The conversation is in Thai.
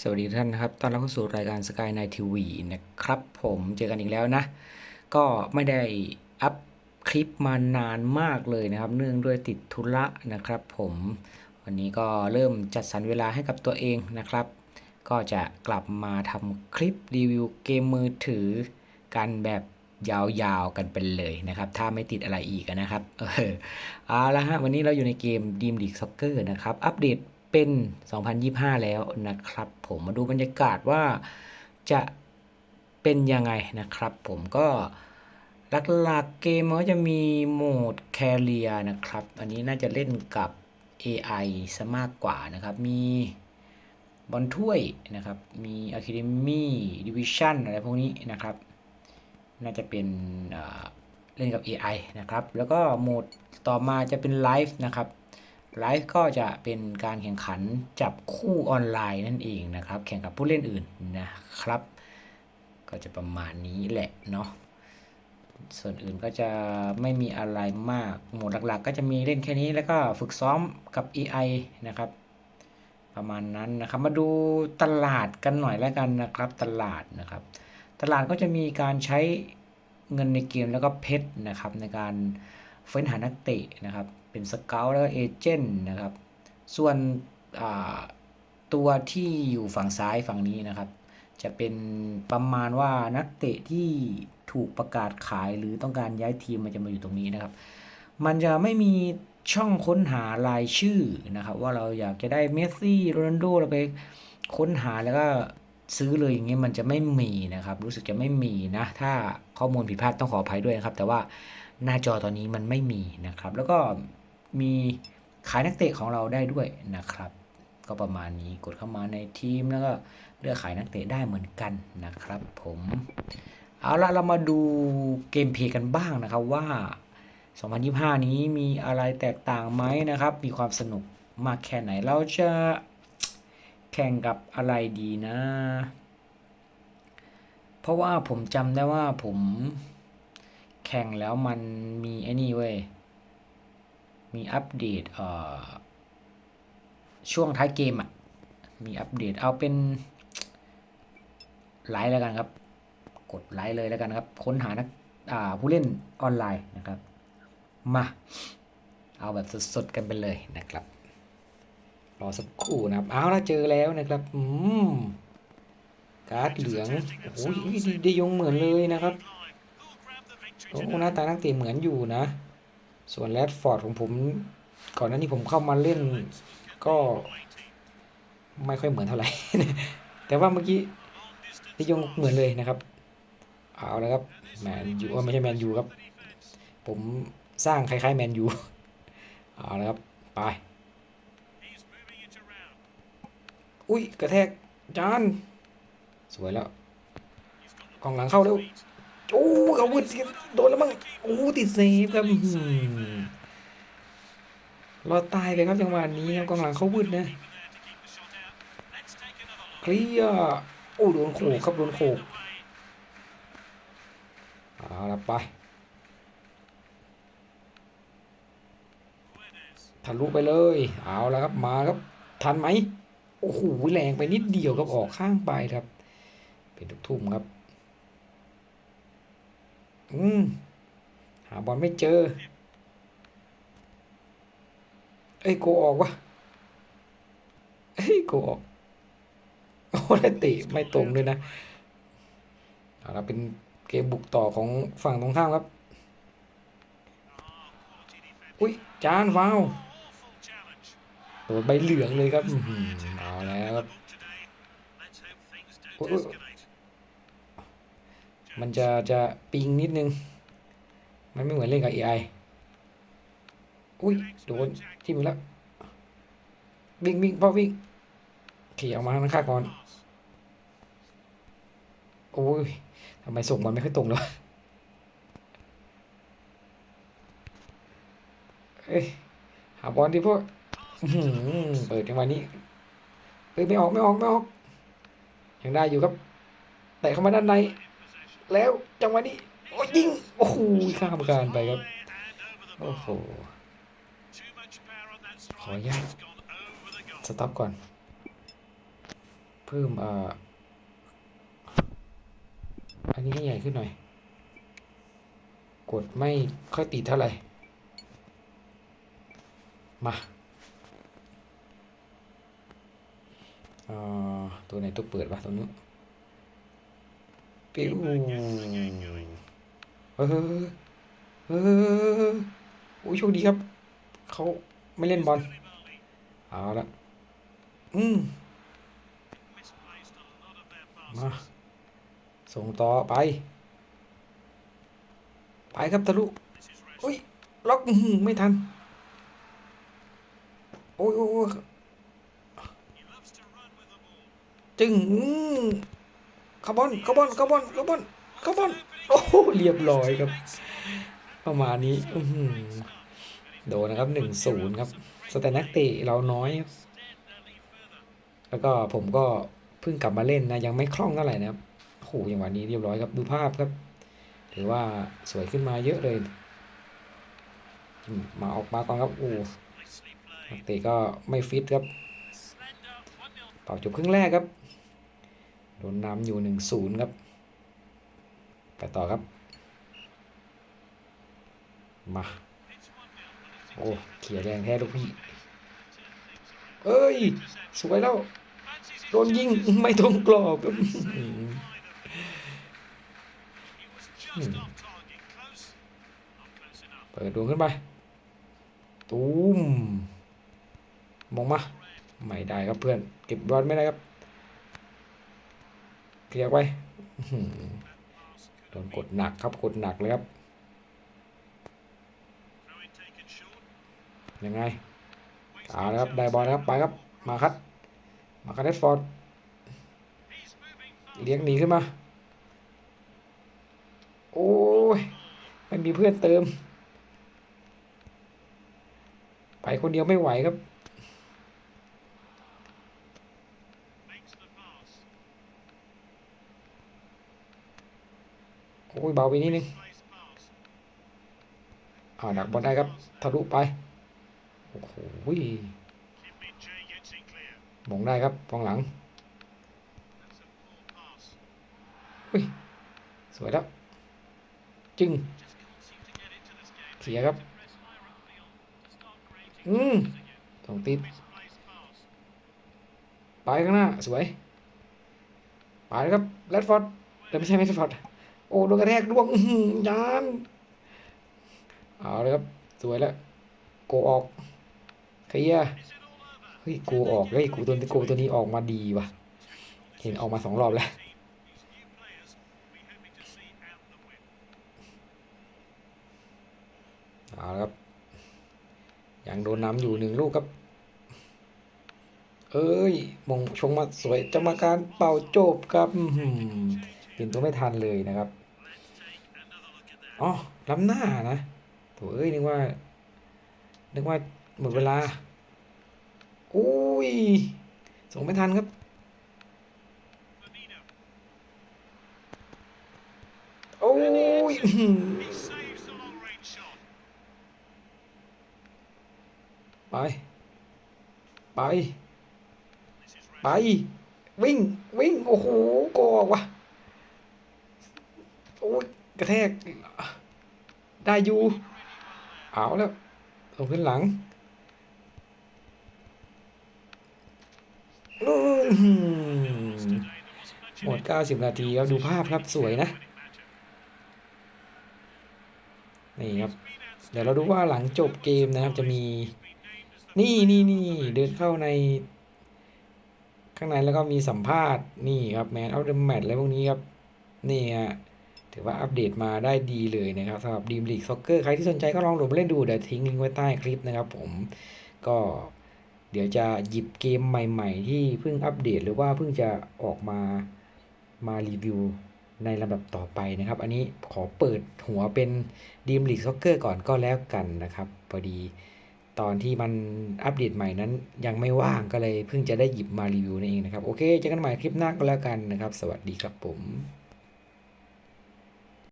สวัสดีท่านนะครับ ตอนรับเข้าสู่รายการ Sky Night TV นะครับ ผมเจอกันอีกแล้วนะ ก็ไม่ได้อัพคลิปมานานมากเลยนะครับ เนื่องด้วยติดธุระนะครับ ผม วันนี้ก็เริ่มจัดสรรเวลาให้กับตัวเองนะครับ ก็จะกลับมาทำคลิปรีวิวเกมมือถือกันแบบยาวๆกันไปนเลยนะครับ ถ้าไม่ติดอะไรอีกนะครับ เออเอาละฮะ วันนี้เราอยู่ในเกม Dream League Soccer นะครับ อัปเดต เป็น 2025 แล้วนะครับ ผมมาดูบรรยากาศว่าจะเป็นยังไงนะครับ ผมก็หลักๆเกมก็จะมีโหมดแคเรียนะครับ อันนี้น่าจะเล่นกับ AI ซะมากกว่านะครับ มีบอลถ้วยนะครับ มี Academy Division อะไรพวกนี้นะครับ น่าจะเป็นเล่นกับ AI นะครับ แล้วก็โหมดต่อมาจะเป็นไลฟ์นะครับ ไลฟ์ก็จะเป็นการแข่งขันจับคู่ออนไลน์นั่นเองนะครับ แข่งกับผู้เล่นอื่นนะครับ ก็จะประมาณนี้แหละเนาะส่วนอื่นก็จะไม่มีอะไรมาก หมวดหลักๆ ก็จะมีเล่นแค่นี้แล้วก็ฝึกซ้อมกับ AI นะครับ ประมาณนั้นนะครับ มาดูตลาดกันหน่อยแล้วกันนะครับ ตลาดนะครับ ตลาดก็จะมีการใช้เงินในเกมแล้วก็เพชรนะครับ ในการเฟ้นหานักเตะนะครับ เป็นสเกลแล้วก็เอเจนต์นะครับ ส่วนตัวที่อยู่ฝั่งซ้ายฝั่งนี้นะครับ จะเป็นประมาณว่านักเตะที่ถูกประกาศขายหรือต้องการย้ายทีมมันจะมาอยู่ตรงนี้นะครับ มันจะไม่มีช่องค้นหารายชื่อนะครับ ว่าเราอยากจะได้เมสซี่โรนัลโดเราไปค้นหาแล้วก็ซื้อเลยอย่างเงี้ยมันจะไม่มีนะครับ รู้สึกจะไม่มีนะ ถ้าข้อมูลผิดพลาดต้องขออภัยด้วยนะครับ แต่ว่าหน้าจอตอนนี้มันไม่มีนะครับ แล้วก็ มีขายนักเตะของเราได้ด้วยนะครับ ก็ประมาณนี้กดเข้ามาในทีมแล้วก็เลือกขายนักเตะได้เหมือนกันนะครับ ผมเอาละเรามาดูเกมเพลย์กันบ้างนะครับว่า 2025 นี้มีอะไรแตกต่างไหมนะครับ มีความสนุกมากแค่ไหนเราจะแข่งกับอะไรดีนะ เพราะว่าผมจำได้ว่าผมแข่งแล้วมันมีไอ้นี่เว้ย มีอัปเดตเอ่อช่วงท้ายเกมอะ มีอัปเดตเอาเป็นไลฟ์แล้วกันครับ กดไลค์เลยแล้วกันนะครับ ค้นหานักอ่าผู้เล่นออนไลน์นะครับ มา เอาแบบสดๆกันไปเลยนะครับ รอสักครู่นะครับ เอาละเจอแล้วนะครับ อืม การ์ดเหลือง โอ้ยดีดียงเหมือนเลยนะครับ โอ้หน้าตานักเตะเหมือนอยู่นะ ส่วนแรดฟอร์ดของผม ก่อนหน้านี้ผมเข้ามาเล่นก็ไม่ค่อยเหมือนเท่าไหร่ แต่ว่าเมื่อกี้ดียงเหมือนเลยนะครับ เอาแล้วครับแมนยูไม่ใช่แมนยูครับ ผมสร้างคล้ายๆแมนยู เอาแล้วครับ ไป อุ้ยกระแทกจาน สวยแล้วกองหลังเข้าเร็ว โอ้เขาวืดโดนแล้วมั้งโอ้ติดเซฟครับอื้อหือรอตายไปครับจังหวะนี้ครับกองหลังเขาวืดนะเคลียร์โอ้โดนโขกครับโดนโขกเอาละไปทะลุไปเลย เอาละครับมาครับ ทันไหมโอ้โหแรงไปนิดเดียวครับออกข้างไปครับ เป็นทุกทุ่มครับ อืมหาบอลไม่เจอ เอ้ยโกออกวะเอ้ยโกออก โอ้แล้ตะไม่ตรงเลยนะเอาละเป็นเกมบุกต่อของฝั่งตรงข้ามครับ อุ้ยจานฟาวล์โดนใบเหลืองเลยครับอ๋อหือเอาแล้วครับ มันจะจะปิงนิดนึง มันไม่เหมือนเล่นกับ AI อุ้ยโดนที่มือแล้ววิ่งวิ่งพ่อวิ่งขี่ออกมาข้างข้าก่อนโอ้ยทำไมส่งมันไม่ค่อยตรงเลยวะเอ้ยหาบอลที่พวกเปิดจังหวะนี้เอ้ยไม่ออกไม่ออกไม่ออกยังได้อยู่ครับแต่เข้ามาด้านใน แล้วจังหวะนี้โอ้ยิงโอ้โหข้ามการไปครับ โอ้โห ขออนุญาตสต็อปก่อน เพิ่มอ่ออันนี้ให้ใหญ่ขึ้นหน่อย กดไม่ค่อยติดเท่าไหร่ มาอ่อตัวไหนตัวเปิดวะตัวนู้ ปิ้วเออเออโอ้ยโชคดีครับ เขาไม่เล่นบอลเอาละอืมมาส่งต่อไป ไปครับทะลุอุ้ยล็อกอื้อหือไม่ทัน โอ้ยโอ้ยโอ้ยจึงอืม คาร์บอนคาร์บอนคาร์บอนคาร์บอนคาร์บอนโอ้โหเรียบร้อยครับ ประมาณนี้อืโดนนะครับหนึ่งศูนย์ครับสแตนนักเตะเราน้อยครับแล้วก็ผมก็เพิ่งกลับมาเล่นนะยังไม่คล่องเท่าไหร่นะครับโอ้โหอย่างวันนี้เรียบร้อยครับดูภาพครับถือว่าสวยขึ้นมาเยอะเลยมมาออกมาก่อนครับโอ้นักเตะก็ไม่ฟิตครับเป่าจบครึ่งแรกครับ โดนนำอยู่หนึ่งศูนย์ครับ ไปต่อครับ มา โอ้เขี่ยแรงแท้ลูกพี่ เอ้ย สวยแล้ว โดนยิง ไม่ตรงกรอบเปิดดวงขึ้นไป ตูมมองมา ไม่ได้ครับเพื่อน เก็บบอลไม่ได้ครับ เคลียร์ไว้โดนกดหนักครับกดหนักเลยครับ ยังไงเอาละครับได้บอลนะครับไปครับ มาคัดมาคัดเดฟฟอร์ดเลี้ยงหนีขึ้นมา โอ้ยไม่มีเพื่อนเติม ไปคนเดียวไม่ไหวครับ โอุ้ยเบาไปนิดนึงอ่าดักบอลได้ครับทะลุไปโอ้โหมงได้ครับกองหลังอุ้ยสวยแล้วจึงเสียครับอืมต้องติดไปข้างหน้า สวย ไปแล้วครับแรดฟอร์ดแต่ไม่ใช่แรดฟอร์ด อ้โดนกระแทกร่วงยานเอาเลยครับ สวยแล้วโกออกเคลียร์เฮ้ยโกออกเฮ้ยกูตัวนี้โกตัวนี้ออกมาดีว่ะ เห็นออกมาสองรอบแล้วเอาละครับ ยังโดนน้ำอยู่หนึ่งลูกครับ เอ้ย มงชงมาสวยจะมาการเป่าจบครับอื้อหือเป็นตัวไม่ทันเลยนะครับ อ๋อล้ำหน้านะโถเอ้ยนึกว่า นึกว่าหมดเวลา อุ้ย ส่งไม่ทันครับ โอ้ยไป ไป ไป วิ่ง วิ่ง โอ้โหโกออกว่ะโอ้ย กระแทก ได้อยู่เอาแล้วลงขึ้นหลังอื้อหือหมด 90 นาทีครับ ดูภาพครับสวยนะ นี่ครับ เดี๋ยวเราดูว่าหลังจบเกมนะครับ จะมี นี่นี่นี่เดินเข้าใน ข้างในแล้วก็มีสัมภาษณ์ นี่ครับแมนเอาเดมแมทอะไรพวกนี้ครับ นี่ฮะ ถือว่าอัปเดตมาได้ดีเลยนะครับสำหรับดีมลีกซ็อกเกอร์ใครที่สนใจก็ลองโหลดมาเล่นดู เดี๋ยวทิ้งลิงก์ไว้ใต้คลิปนะครับผมก็เดี๋ยวจะหยิบเกมใหม่ๆ ที่เพิ่งอัปเดตหรือว่าเพิ่งจะออกมามารีวิวในลำดับต่อไปนะครับ อันนี้ขอเปิดหัวเป็นดีมลีกซ็อกเกอร์ก่อนก็แล้วกันนะครับพอดีตอนที่มันอัปเดตใหม่นั้นยังไม่ว่างก็เลยเพิ่งจะได้หยิบมารีวิวนั่นเองนะครับ โอเคเจอกันใหม่คลิปหน้าก็แล้วกันนะครับ สวัสดีครับผม